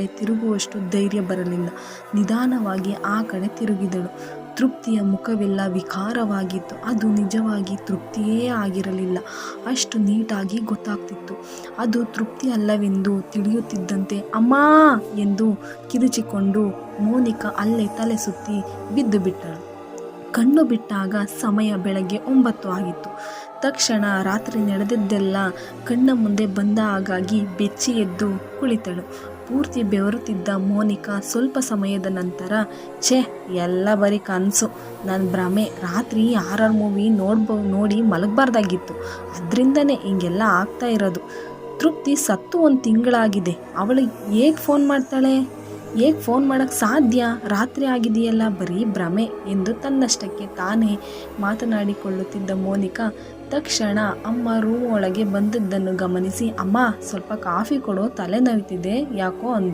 ಕಡೆ ತಿರುಗುವಷ್ಟು ಧೈರ್ಯ ಬರಲಿಲ್ಲ. ನಿಧಾನವಾಗಿ ಆ ಕಡೆ ತಿರುಗಿದಳು. ತೃಪ್ತಿಯ ಮುಖವೆಲ್ಲ ವಿಕಾರವಾಗಿತ್ತು. ಅದು ನಿಜವಾಗಿ ತೃಪ್ತಿಯೇ ಆಗಿರಲಿಲ್ಲ. ಅಷ್ಟು ನೀಟಾಗಿ ಗೊತ್ತಾಗ್ತಿತ್ತು. ಅದು ತೃಪ್ತಿ ಅಲ್ಲವೆಂದು ತಿಳಿಯುತ್ತಿದ್ದಂತೆ, ಅಮ್ಮ! ಎಂದು ಕಿರುಚಿಕೊಂಡು ಮೋನಿಕಾ ಅಲ್ಲೇ ತಲೆ ಸುತ್ತಿ ಬಿದ್ದು ಬಿಟ್ಟಳು. ಕಣ್ಣು ಬಿಟ್ಟಾಗ ಸಮಯ ಬೆಳಗ್ಗೆ ಒಂಬತ್ತು ಆಗಿತ್ತು. ತಕ್ಷಣ ರಾತ್ರಿ ನಡೆದಿದ್ದೆಲ್ಲ ಕಣ್ಣ ಮುಂದೆ ಬಂದ ಹಾಗಾಗಿ ಬೆಚ್ಚಿ ಎದ್ದು ಕುಳಿತಳು. ಪೂರ್ತಿ ಬೆವರುತ್ತಿದ್ದ ಮೋನಿಕಾ ಸ್ವಲ್ಪ ಸಮಯದ ನಂತರ, ಛೇ, ಎಲ್ಲ ಬರೀ ಕನಸು. ನನ್ನ ಭ್ರಮೆ ರಾತ್ರಿ ಆರ್ ಆರ್ ಮೂವಿ ನೋಡ್ಬೋ, ನೋಡಿ ಮಲಗಬಾರ್ದಾಗಿತ್ತು. ಅದರಿಂದನೇ ಹಿಂಗೆಲ್ಲ ಆಗ್ತಾ ಇರೋದು. ತೃಪ್ತಿ ಸತ್ತು ಒಂದು ತಿಂಗಳಾಗಿದೆ. ಅವಳು ಹೇಗೆ ಫೋನ್ ಮಾಡ್ತಾಳೆ? ಹೇಗೆ ಫೋನ್ ಮಾಡೋಕ್ಕೆ ಸಾಧ್ಯ? ರಾತ್ರಿ ಆಗಿದೆಯಲ್ಲ, ಬರೀ ಭ್ರಮೆ ಎಂದು ತನ್ನಷ್ಟಕ್ಕೆ ತಾನೇ ಮಾತನಾಡಿಕೊಳ್ಳುತ್ತಿದ್ದ ಮೋನಿಕಾ ತಕ್ಷಣ ಅಮ್ಮ ರೂಮ್ ಒಳಗೆ ಬಂದದ್ದನ್ನು ಗಮನಿಸಿ, ಅಮ್ಮ, ಸ್ವಲ್ಪ ಕಾಫಿ ಕೊಡೋ ತಲೆ ನೋಯ್ತಿದೆ, ಯಾಕೋ ಅಂದ್ಲು.